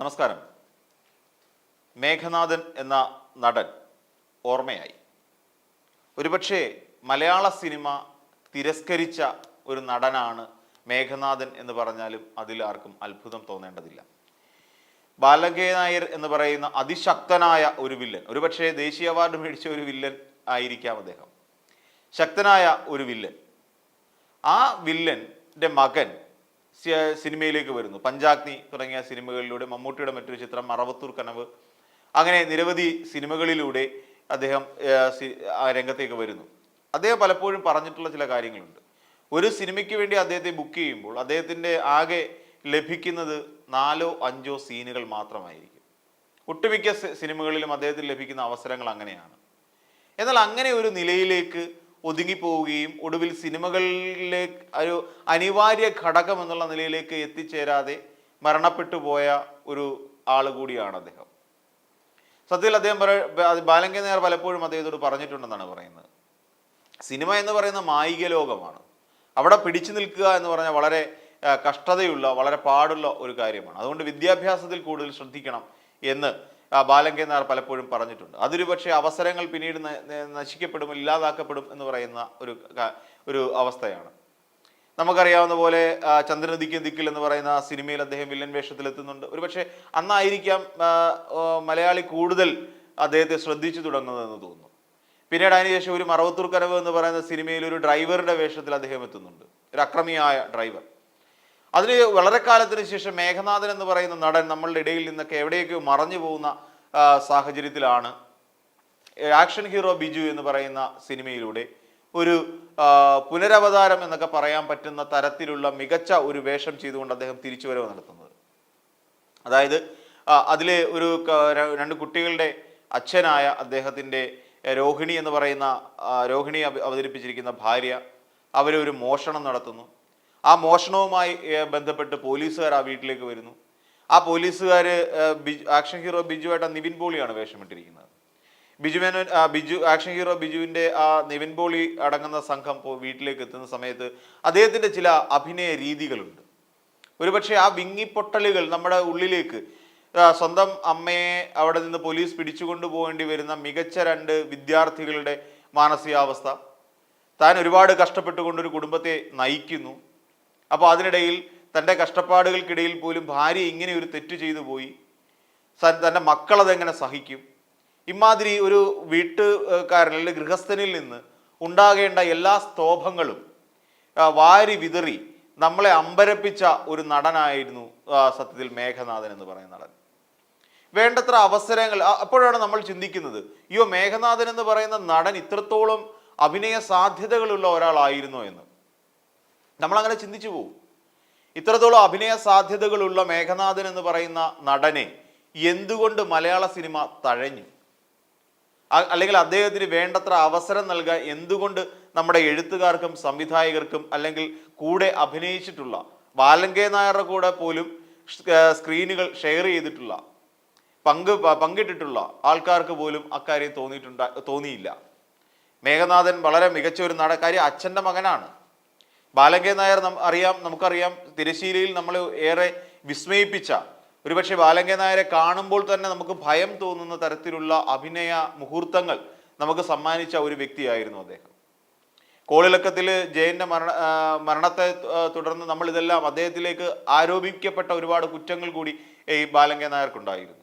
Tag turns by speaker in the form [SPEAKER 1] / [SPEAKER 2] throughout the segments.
[SPEAKER 1] നമസ്കാരം. മേഘനാഥൻ എന്ന നടൻ ഓർമ്മയായി. ഒരുപക്ഷെ മലയാള സിനിമ തിരസ്കരിച്ച ഒരു നടനാണ് മേഘനാഥൻ എന്ന് പറഞ്ഞാലും അതിൽ ആർക്കും അത്ഭുതം തോന്നേണ്ടതില്ല. ബാലകേ നായർ എന്ന് പറയുന്ന അതിശക്തനായ ഒരു വില്ലൻ ഒരുപക്ഷെ ദേശീയ അവാർഡ് മേടിച്ച ഒരു വില്ലൻ ആയിരിക്കാം അദ്ദേഹം. ശക്തനായ ഒരു വില്ലൻ. ആ വില്ലന്റെ മകൻ സിനിമയിലേക്ക് വരുന്നു. പഞ്ചാഗ്നി തുടങ്ങിയ സിനിമകളിലൂടെ മമ്മൂട്ടിയുടെ മറ്റൊരു ചിത്രം മറവത്തൂർ കനവ്. അങ്ങനെ നിരവധി സിനിമകളിലൂടെ അദ്ദേഹം രംഗത്തേക്ക് വരുന്നു. അദ്ദേഹം പലപ്പോഴും പറഞ്ഞിട്ടുള്ള ചില കാര്യങ്ങളുണ്ട്. ഒരു സിനിമയ്ക്ക് വേണ്ടി അദ്ദേഹത്തെ ബുക്ക് ചെയ്യുമ്പോൾ അദ്ദേഹത്തിന്റെ ആകെ ലഭിക്കുന്നത് നാലോ അഞ്ചോ സീനുകൾ മാത്രമായിരിക്കും. ഒട്ടുമിക്ക സിനിമകളിലും അദ്ദേഹത്തിന് ലഭിക്കുന്ന അവസരങ്ങൾ അങ്ങനെയാണ്. എന്നാൽ അങ്ങനെ ഒരു നിലയിലേക്ക് ഒതുങ്ങിപ്പോവുകയും ഒടുവിൽ സിനിമകളിലെ ഒരു അനിവാര്യ ഘടകം എന്നുള്ള നിലയിലേക്ക് എത്തിച്ചേരാതെ മരണപ്പെട്ടു പോയ ഒരു ആൾ കൂടിയാണ് അദ്ദേഹം. സത്യത്തിൽ അദ്ദേഹം പറ- നേർ ബാലങ്കേ പലപ്പോഴും അദ്ദേഹത്തോട് പറഞ്ഞിട്ടുണ്ടെന്നാണ് പറയുന്നത്. സിനിമ എന്ന് പറയുന്ന മായിക ലോകമാണ്. അവിടെ പിടിച്ചു നിൽക്കുക എന്ന് പറഞ്ഞാൽ വളരെ കഷ്ടതയുള്ള വളരെ പാടുള്ള ഒരു കാര്യമാണ്. അതുകൊണ്ട് വിദ്യാഭ്യാസത്തിൽ കൂടുതൽ ശ്രദ്ധിക്കണം എന്ന് ആ, ബാലങ്കേ നായർ പലപ്പോഴും പറഞ്ഞിട്ടുണ്ട്. അതൊരു പക്ഷേ അവസരങ്ങൾ പിന്നീട് നശിക്കപ്പെടും ഇല്ലാതാക്കപ്പെടും എന്ന് പറയുന്ന ഒരു ഒരു അവസ്ഥയാണ്. നമുക്കറിയാവുന്ന പോലെ ചന്ദ്രനദിക്കും ദിക്കിൽ എന്ന് പറയുന്ന സിനിമയിൽ അദ്ദേഹം വില്ലൻ വേഷത്തിലെത്തുന്നുണ്ട്. ഒരുപക്ഷെ അന്നായിരിക്കാം മലയാളി കൂടുതൽ അദ്ദേഹത്തെ ശ്രദ്ധിച്ചു തുടങ്ങുന്നതെന്ന് തോന്നുന്നു. പിന്നീട് അതിനുശേഷം ഒരു മറവത്തൂർ കനവ് എന്ന് പറയുന്ന സിനിമയിൽ ഒരു ഡ്രൈവറുടെ വേഷത്തിൽ അദ്ദേഹം എത്തുന്നുണ്ട്. ഒരു അക്രമിയായ ഡ്രൈവർ. അതിന് വളരെ കാലത്തിന് ശേഷം മേഘനാഥൻ എന്ന് പറയുന്ന നടൻ നമ്മളുടെ ഇടയിൽ നിന്നൊക്കെ എവിടെയൊക്കെയോ മറഞ്ഞു പോകുന്ന സാഹചര്യത്തിലാണ് ആക്ഷൻ ഹീറോ ബിജു എന്ന് പറയുന്ന സിനിമയിലൂടെ ഒരു പുനരവതാരം എന്നൊക്കെ പറയാൻ പറ്റുന്ന തരത്തിലുള്ള മികച്ച ഒരു വേഷം ചെയ്തുകൊണ്ട് അദ്ദേഹം തിരിച്ചുവരവ് നടത്തുന്നത്. അതായത് അതിലെ ഒരു രണ്ട് കുട്ടികളുടെ അച്ഛനായ അദ്ദേഹത്തിന്റെ രോഹിണി എന്ന് പറയുന്ന രോഹിണി അവതരിപ്പിച്ചിരിക്കുന്ന ഭാര്യ അവരൊരു മോഷണം നടത്തുന്നു. ആ മോഷണവുമായി ബന്ധപ്പെട്ട് പോലീസുകാർ ആ വീട്ടിലേക്ക് വരുന്നു. ആ പോലീസുകാർ ആക്ഷൻ ഹീറോ ബിജുവായിട്ട് ആ നിവിൻ പോളിയാണ് വേഷമിട്ടിരിക്കുന്നത്. ബിജു മേനോൻ ബിജു ആക്ഷൻ ഹീറോ ബിജുവിന്റെ ആ നിവിൻ പോളി അടങ്ങുന്ന സംഘം വീട്ടിലേക്ക് എത്തുന്ന സമയത്ത് അദ്ദേഹത്തിന്റെ ചില അഭിനയ രീതികളുണ്ട്. ഒരുപക്ഷെ ആ വിങ്ങിപ്പൊട്ടലുകൾ നമ്മുടെ ഉള്ളിലേക്ക് സ്വന്തം അമ്മയെ അവിടെ നിന്ന് പോലീസ് പിടിച്ചുകൊണ്ടു പോകേണ്ടി വരുന്ന മികച്ച രണ്ട് വിദ്യാർത്ഥികളുടെ മാനസികാവസ്ഥ. താൻ ഒരുപാട് കഷ്ടപ്പെട്ടുകൊണ്ട് ഒരു കുടുംബത്തെ നയിക്കുന്നു. അപ്പോൾ അതിനിടയിൽ തന്റെ കഷ്ടപ്പാടുകൾക്കിടയിൽ പോലും ഭാര്യ ഇങ്ങനെ ഒരു തെറ്റ് ചെയ്തു പോയി. തന്റെ മക്കളതെങ്ങനെ സഹിക്കും? ഇമാതിരി ഒരു വീട്ടുകാരൻ അല്ലെങ്കിൽ ഗൃഹസ്ഥനിൽ നിന്ന് ഉണ്ടാകേണ്ട എല്ലാ സ്തോഭങ്ങളും വാരി വിതറി നമ്മളെ അമ്പരപ്പിച്ച ഒരു നടനായിരുന്നു സത്യത്തിൽ മേഘനാഥൻ എന്ന് പറയുന്ന നടൻ. വേണ്ടത്ര അവസരങ്ങൾ അപ്പോഴാണ് നമ്മൾ ചിന്തിക്കുന്നത് അയ്യോ മേഘനാഥൻ എന്ന് പറയുന്ന നടൻ ഇത്രത്തോളം അഭിനയ സാധ്യതകളുള്ള ഒരാളായിരുന്നോ എന്ന്. നമ്മളങ്ങനെ ചിന്തിച്ചു പോകും ഇത്രത്തോളം അഭിനയ സാധ്യതകളുള്ള മേഘനാഥൻ എന്ന് പറയുന്ന നടനെ എന്തുകൊണ്ട് മലയാള സിനിമ തഴഞ്ഞു? അല്ലെങ്കിൽ അദ്ദേഹത്തിന് വേണ്ടത്ര അവസരം നൽകാൻ എന്തുകൊണ്ട് നമ്മുടെ എഴുത്തുകാർക്കും സംവിധായകർക്കും അല്ലെങ്കിൽ കൂടെ അഭിനയിച്ചിട്ടുള്ള വാലങ്കേ നായരുടെ കൂടെ പോലും സ്ക്രീനുകൾ ഷെയർ ചെയ്തിട്ടുള്ള പങ്ക് പങ്കിട്ടിട്ടുള്ള ആൾക്കാർക്ക് പോലും അക്കാര്യം തോന്നിയിട്ടുണ്ട തോന്നിയില്ല. മേഘനാഥൻ വളരെ മികച്ച ഒരു നടക്കാരി അച്ഛന്റെ മകനാണ്. ബാലങ്കേ നായർ അറിയാം നമുക്കറിയാം. തിരശ്ശീലയിൽ നമ്മൾ ഏറെ വിസ്മയിപ്പിച്ച ഒരുപക്ഷെ ബാലങ്കേ നായരെ കാണുമ്പോൾ തന്നെ നമുക്ക് ഭയം തോന്നുന്ന തരത്തിലുള്ള അഭിനയ മുഹൂർത്തങ്ങൾ നമുക്ക് സമ്മാനിച്ച ഒരു വ്യക്തിയായിരുന്നു അദ്ദേഹം. കോളിളക്കത്തിൽ ജയന്റെ മരണ മരണത്തെ തുടർന്ന് നമ്മൾ ഇതെല്ലാം അദ്ദേഹത്തിലേക്ക് ആരോപിക്കപ്പെട്ട ഒരുപാട് കുറ്റങ്ങൾ കൂടി ഈ ബാലങ്കേ നായർക്കുണ്ടായിരുന്നു.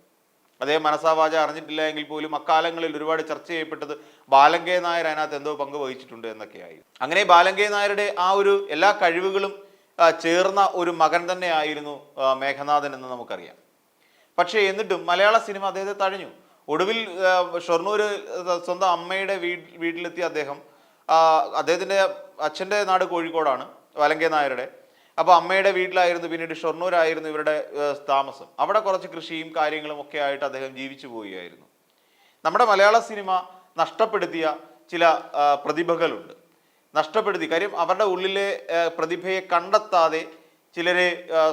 [SPEAKER 1] അദ്ദേഹം മനസാവാച അറിഞ്ഞിട്ടില്ല എങ്കിൽ പോലും അക്കാലങ്ങളിൽ ഒരുപാട് ചർച്ച ചെയ്യപ്പെട്ടത് ബാലങ്കേ നായർ അതിനകത്ത് എന്തോ പങ്ക് വഹിച്ചിട്ടുണ്ട് എന്നൊക്കെയായി അങ്ങനെ ബാലങ്കേ നായരുടെ ആ ഒരു എല്ലാ കഴിവുകളും ചേർന്ന ഒരു മകൻ തന്നെയായിരുന്നു മേഘനാഥൻ എന്ന് നമുക്കറിയാം. പക്ഷേ എന്നിട്ടും മലയാള സിനിമ അദ്ദേഹത്തെ തഴഞ്ഞു. ഒടുവിൽ ഷൊർണൂർ സ്വന്തം അമ്മയുടെ വീട് വീട്ടിലെത്തിയ അദ്ദേഹം അദ്ദേഹത്തിന്റെ അച്ഛന്റെ നാട് കോഴിക്കോടാണ് വലങ്കേ നായരുടെ. അപ്പോൾ അമ്മയുടെ വീട്ടിലായിരുന്നു പിന്നീട് ഷൊർണൂരായിരുന്നു ഇവരുടെ താമസം. അവിടെ കുറച്ച് കൃഷിയും കാര്യങ്ങളും ഒക്കെ ആയിട്ട് അദ്ദേഹം ജീവിച്ചു പോവുകയായിരുന്നു. നമ്മുടെ മലയാള സിനിമ നഷ്ടപ്പെടുത്തിയ ചില പ്രതിഭകളുണ്ട്. നഷ്ടപ്പെടുത്തി. കാര്യം അവരുടെ ഉള്ളിലെ പ്രതിഭയെ കണ്ടെത്താതെ ചിലരെ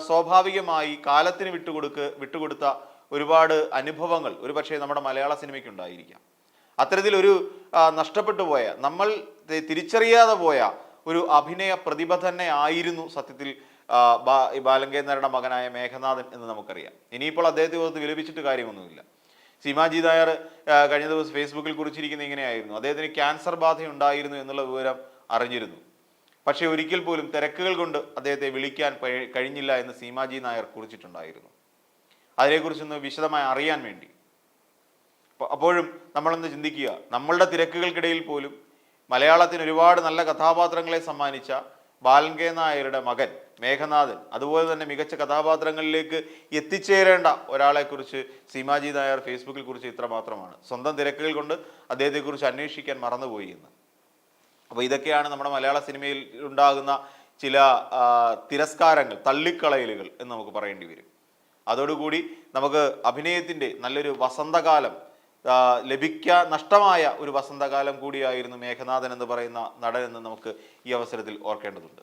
[SPEAKER 1] സ്വാഭാവികമായി കാലത്തിന് വിട്ടുകൊടുക്ക് വിട്ടുകൊടുത്ത ഒരുപാട് അനുഭവങ്ങൾ ഒരുപക്ഷെ നമ്മുടെ മലയാള സിനിമയ്ക്കുണ്ടായിരിക്കാം. അത്തരത്തിലൊരു ആ, നഷ്ടപ്പെട്ടു പോയ നമ്മൾ തിരിച്ചറിയാതെ പോയ ഒരു അഭിനയ പ്രതിഭ തന്നെ ആയിരുന്നു സത്യത്തിൽ ബാലങ്കേന്ദ്രയുടെ മകനായ മേഘനാഥൻ എന്ന് നമുക്കറിയാം. ഇനിയിപ്പോൾ അദ്ദേഹത്തെ ഓർത്ത് വിലപിച്ചിട്ട് കാര്യമൊന്നുമില്ല. സീമാജി നായർ കഴിഞ്ഞ ദിവസം ഫേസ്ബുക്കിൽ കുറിച്ചിരിക്കുന്ന ഇങ്ങനെയായിരുന്നു. അദ്ദേഹത്തിന് ക്യാൻസർ ബാധയുണ്ടായിരുന്നു എന്നുള്ള വിവരം അറിഞ്ഞിരുന്നു. പക്ഷേ ഒരിക്കൽ പോലും തിരക്കുകൾ കൊണ്ട് അദ്ദേഹത്തെ വിളിക്കാൻ കഴിഞ്ഞില്ല എന്ന് സീമാജി നായർ കുറിച്ചിട്ടുണ്ടായിരുന്നു. അതിനെക്കുറിച്ചൊന്ന് വിശദമായി അറിയാൻ വേണ്ടി. അപ്പൊ- അപ്പോഴും നമ്മളൊന്ന് ചിന്തിക്കുക നമ്മളുടെ തിരക്കുകൾക്കിടയിൽ പോലും മലയാളത്തിന് ഒരുപാട് നല്ല കഥാപാത്രങ്ങളെ സമ്മാനിച്ച ബാലൻ കെ നായരുടെ മകൻ മേഘനാഥൻ. അതുപോലെ തന്നെ മികച്ച കഥാപാത്രങ്ങളിലേക്ക് എത്തിച്ചേരേണ്ട ഒരാളെക്കുറിച്ച് സീമാജി നായർ ഫേസ്ബുക്കിൽ കുറിച്ച് ഇത്രമാത്രമാണ്. സ്വന്തം തിരക്കുകൾ കൊണ്ട് അദ്ദേഹത്തെക്കുറിച്ച് അന്വേഷിക്കാൻ മറന്നുപോയി എന്ന് അപ്പോൾ ഇതൊക്കെയാണ് നമ്മുടെ മലയാള സിനിമയിൽ ഉണ്ടാകുന്ന ചില തിരസ്കാരങ്ങൾ തള്ളിക്കളയലുകൾ എന്ന് നമുക്ക് പറയേണ്ടി വരും. അതോടുകൂടി നമുക്ക് അഭിനയത്തിന്റെ നല്ലൊരു വസന്തകാലം ലഭിക്കാ നഷ്ടമായ ഒരു വസന്തകാലം കൂടിയായിരുന്നു മേഘനാഥൻ എന്ന് പറയുന്ന നടൻ എന്ന് നമുക്ക് ഈ അവസരത്തിൽ ഓർക്കേണ്ടതുണ്ട്.